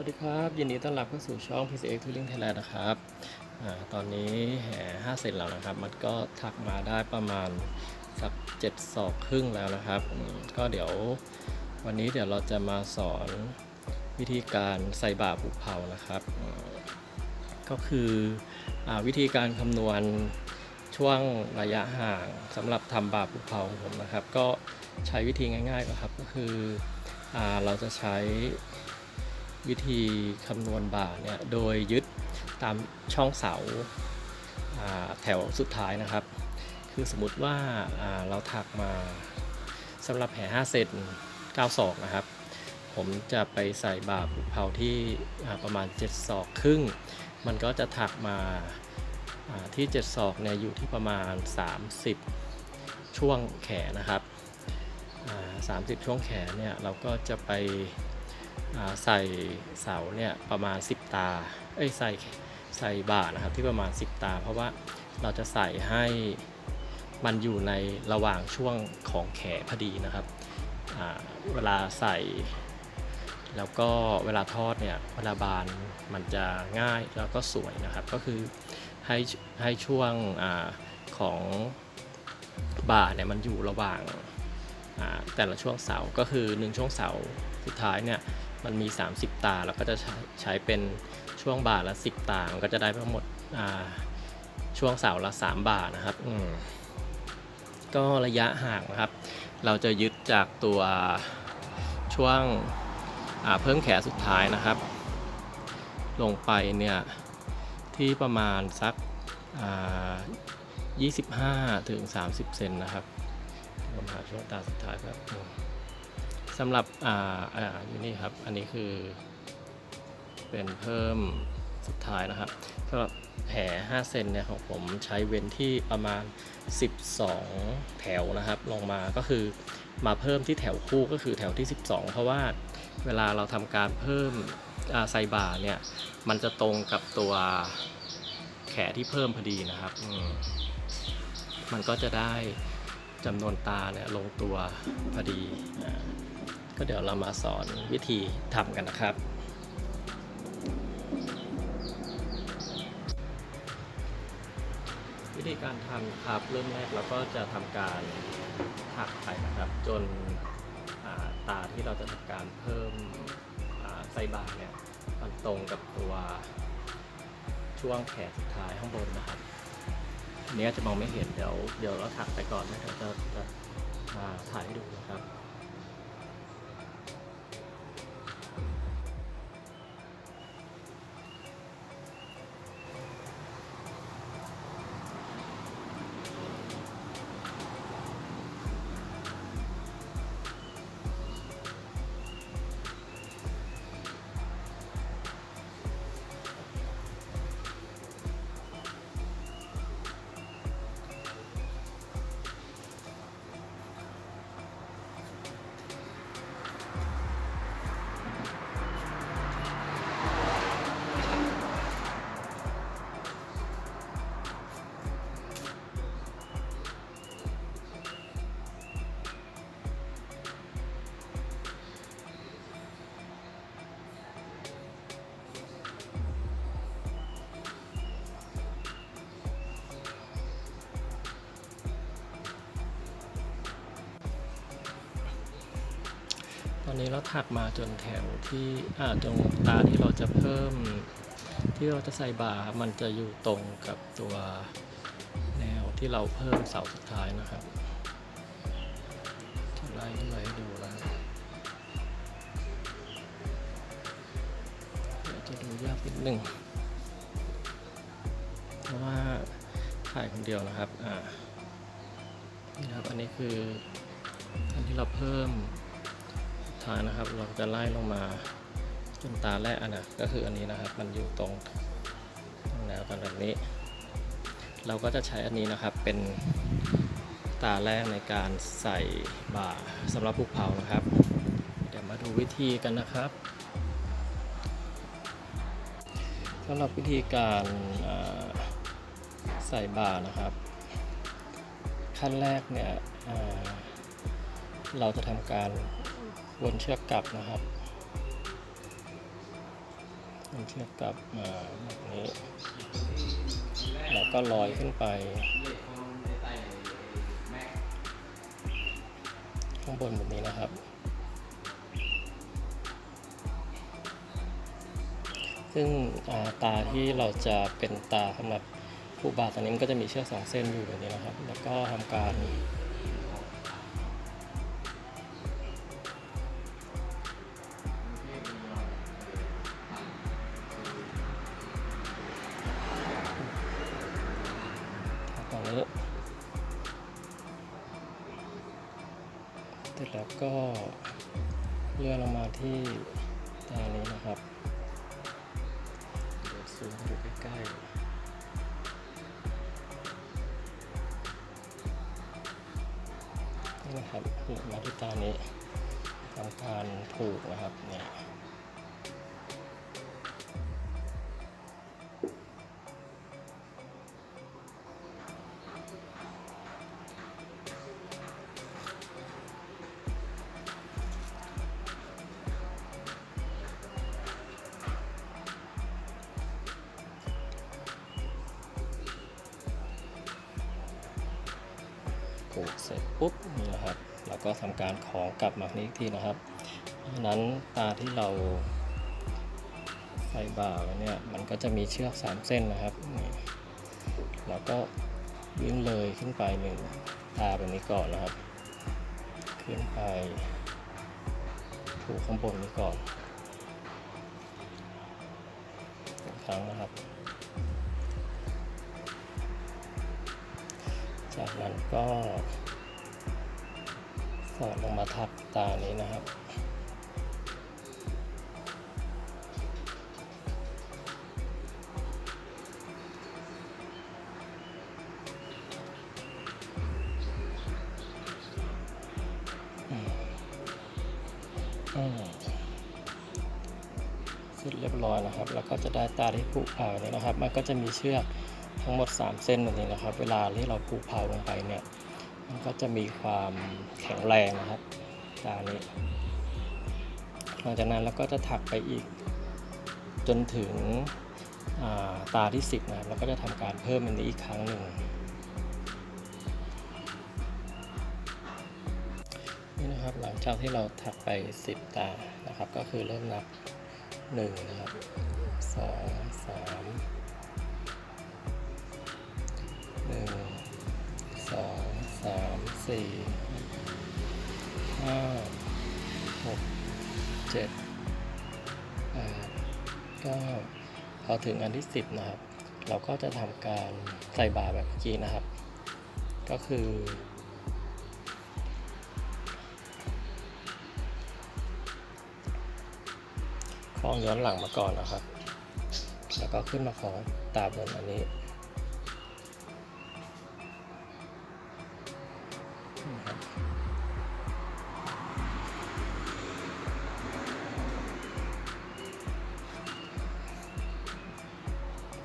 วัสดีครับ ยินดีต้อนรับเข้าสู่ช่อง PCX Touring Thailand นะครับอตอนนี้แห่5เสร็จแล้วนะครับ มันก็ถักมาได้ประมาณสัก7ศอกครึ่งแล้วนะครับ ก็เดี๋ยววันนี้เดี๋ยวเราจะมาสอนวิธีการใส่บ่าผูกเผานะครับ ก็คืออวิธีการคำนวณช่วงระยะห่างสำหรับทำบ่าผูกเผาของผมนะครับ ก็ใช้วิธีง่ายๆก่อนครับ ก็คืออเราจะใช้ วิธีคำนวณบ่าเนี่ยโดยยึดตามช่องเสาาแถวสุดท้ายนะครับ คือสมมติว่าาเราถักมาสำหรับแผ่5เซน9ศอกนะครับ ผมจะไปใส่บาผูกเผาที่ประมาณ 7 ศอกครึ่ง มันก็จะถักมาอ่าที่ 7 ศอกเนี่ยอยู่ที่ประมาณ 30 ช่วงแขนนะครับ 30 ช่วงแขนเนี่ยเราก็จะไป ใส่เสาเนี่ยประมาณ 10 ตา เอ้ยใส่ใส่บาทนะครับที่ประมาณ 10 ตา เพราะว่าเราจะใส่ให้มันอยู่ในระหว่างช่วงของแขพอดีนะครับ เวลาใส่ แล้วก็เวลาทอดเนี่ยเวลาบานมันจะง่ายแล้วก็สวยนะครับ ก็คือให้ให้ช่วงอของบ่าเนี่ยมันอยู่ระหว่างแต่ละช่วงเสาก็คือ 1 ช่วงเสาสุดท้ายเนี่ย มันมี 30 ตาเราก็จะใช้ใช้เป็นช่วงบ่าละ 10 ตา มันก็จะได้ทั้งหมดอ่าช่วงเสาละ 3 บาทนะครับอืมก็ระยะห่างนะครับ เราจะยึดจากตัวช่วงอ่าเพิ่มแขนสุดท้ายนะครับ ลงไปเนี่ยที่ประมาณสักอ่า25 ถึง 30 เซนนะครับผมหาช่วงตาสุดท้ายครับอืม สำหรับอ่าอ่าอยู่นี่ครับ อันนี้คือเป็นเพิ่มสุดท้ายนะครับสำหรับแผล5เซนเนี่ยของผมใช้เว้นที่ประมาณ 12 แถวนะครับลงมาก็คือมาเพิ่มที่แถวคู่ก็คือแถวที่ 12 เพราะว่าเวลาเราทำการเพิ่มไซบาร์เนี่ยมันจะตรงกับตัวแขนที่เพิ่มพอดีนะครับมมันก็จะได้จำนวนตาเนี่ยลงตัวพอดี ก็เดี๋ยวเรามาสอนวิธีทำกันนะครับ วิธีการทำครับเริ่มแรกเราก็จะทำการถักไปนะครับ จนาตาที่เราจะทำการเพิ่มไส้บาเนี่ยมันตรงกับตัวช่วงแขนสุดท้ายข้างบนนะครับอันนี้อาจะมองไม่เห็นเดี๋ยวเดี๋ยวเราถักไปก่อนนะเดี๋ยวจะจะอ่าถ่ายให้ดูนะครับ อนนี้เราถักมาจนแถวที่อ่าตรงตาที่เราจะเพิ่ม ที่เราจะใส่บาร์มันจะอยู่ตรงกับตัวแนวที่เราเพิ่มเสาสุดท้ายนะครับจะไล่ขึ้นมาให้ดูแล้วเดี๋ยวจะดูยากนิดหนึ่งเพราะว่าถ่ายคนเดียวนะครับอ่านี่ครับอันนี้คืออันที่เราเพิ่มายนะครับ เราจะไล่ลงมาจนตาแรกอันนะก็คืออันนี้นะครับ มันอยู่ตรงแนวกันแบบนี้ เราก็จะใช้อันนี้นะครับเป็นตาแรกในการใส่บ่าสำหรับผูเผานะครับ เดี๋ยวมาดูวิธีกันนะครับสำหรับวิธีการใส่บ่านะครับ ขั้นแรกเนี่ยเราจะทำการ วนเชือกกลับนะครับมันเชือกกลับมาแบบนี้ แล้วก็ลอยขึ้นไป ข้างบนแบบนี้นะครับ ซึ่งาตาที่เราจะเป็นตาสำหรับผู้บาดตอนนี้มันก็จะมีเชือกสองเส้นอยู่แบบนี้นะครับ แล้วก็ทำการ นี้เสร็จแล้วก็เลื่อนลงมาที่ตานี้นะครับเดี๋ยวซูมดูใกล้ๆนี่นะครับมาที่ตานี้ทำการผูกนะครับเนี่ย ผูกเสร็จปุ๊บนี่นะครับแล้วก็ทำการคล้องกลับมานี้อีกทีนะครับเพราะนั้นตาที่เราใส่บ่าไว้เนี่ยมันก็จะมีเชือกสามเส้นนะครับนี่แล้วก็วิ่งเลยขึ้นไปหนึ่งตาแบบนี้ก่อนนะครับ ขึ้นไปผูกข้างบนนี้ก่อนครั้งนะครับ จากนั้นก็สอดลงมาทับตานี้นะครับอืมอืมเสร็จเรียบร้อยนะครับ แล้วก็จะได้ตาที่ผูกเผาเนี่ยนะครับ มันก็จะมีเชือก ทั้งหมด 3 เส้นแบบนี้นะครับ เวลาที่เราผูกเผาลงไปเนี่ย มันก็จะมีความแข็งแรงนะครับตานี้ หลังจากนั้นเราก็จะถักไปอีกจนถึงาตาที่ 10 นะครับ แล้วก็จะทำการเพิ่มอันนี้อีกครั้งหนึ่งนี่นะครับหลังจากที่เราถักไป 10 ตานะครับ ก็คือเริ่มนับ 1 นะครับ 2 3 2 3 4 5 6 7 8 9พอถึงอันที่10นะครับ เราก็จะทำการใส่บาแบบเมื่อกี้นะครับ ก็คือคล้องย้อนหลังมาก่อนนะครับ แล้วก็ขึ้นมาคล้องตาบนอันนี้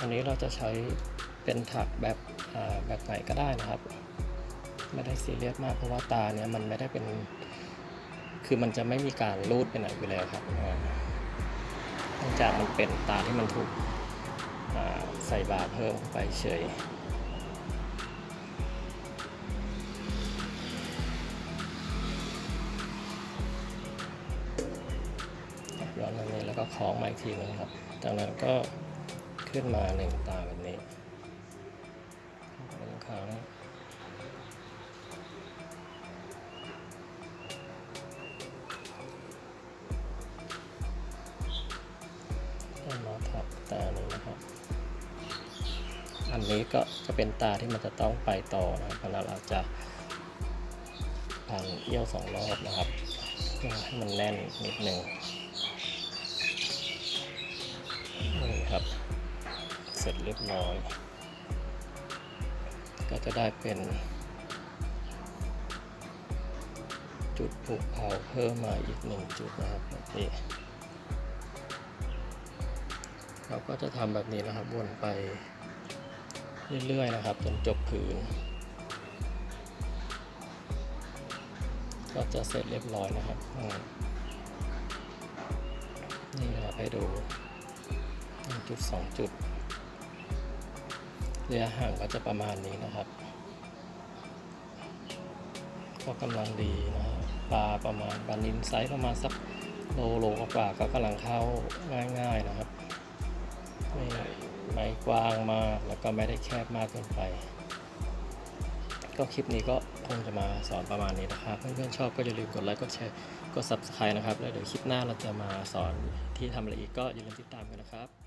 อันนี้เราจะใช้เป็นถักแบบแบบไหนก็ได้นะครับ ไม่ได้ซีเรียสมากเพราะว่าตาเนี่ยมันไม่ได้เป็น คือมันจะไม่มีการรูดไปไหนอยู่แล้วครับเนื่องจากมันเป็นตาที่มันถูกใส่บาเพิ่มไปเฉยย้อนมานี้แล้วก็คล้องมาอีกทีนึงครับ จากนั้นก็ ขึ้นมาหนึ่งตาแบบนี้หนึ่งครั้งมาทับตาหนี้นะครับ อันนี้ก็จะเป็นตาที่มันจะต้องไปต่อนะครับเพราะฉะนั้นเราจะพันเอี้ยวสองรอบนะครับเพื่อให้มันแน่นนิดหนึ่ง เสร็จเรียบร้อย ก็จะได้เป็น จุดผูกเผาเพิ่มมาอีกหนึ่งจุดนะครับแบบนี้เราก็จะทำแบบนี้นะครับวนไปเรื่อยๆนะครับจนจบผืน ก็จะเสร็จเรียบร้อยนะครับนี่นะครับให้ดูจุดสองจุด ระยะห่างก็จะประมาณนี้นะครับ ก็กำลังดีนะครับปลาประมาณปลานินไซส์ประมาณสักโลโลกว่าก็กำลังเข้าง่ายๆนะครับ ไม่ไม่กว้างมากแล้วก็ไม่ได้แคบมากเกินไป ก็คลิปนี้ก็คงจะมาสอนประมาณนี้นะครับ เพื่อนๆชอบก็อย่าลืมกดไลค์กดแชร์กด subscribe นะครับ แล้วเดี๋ยวคลิปหน้าเราจะมาสอนที่ทำอะไรอีกก็อย่าลืมติดตามกันนะครับ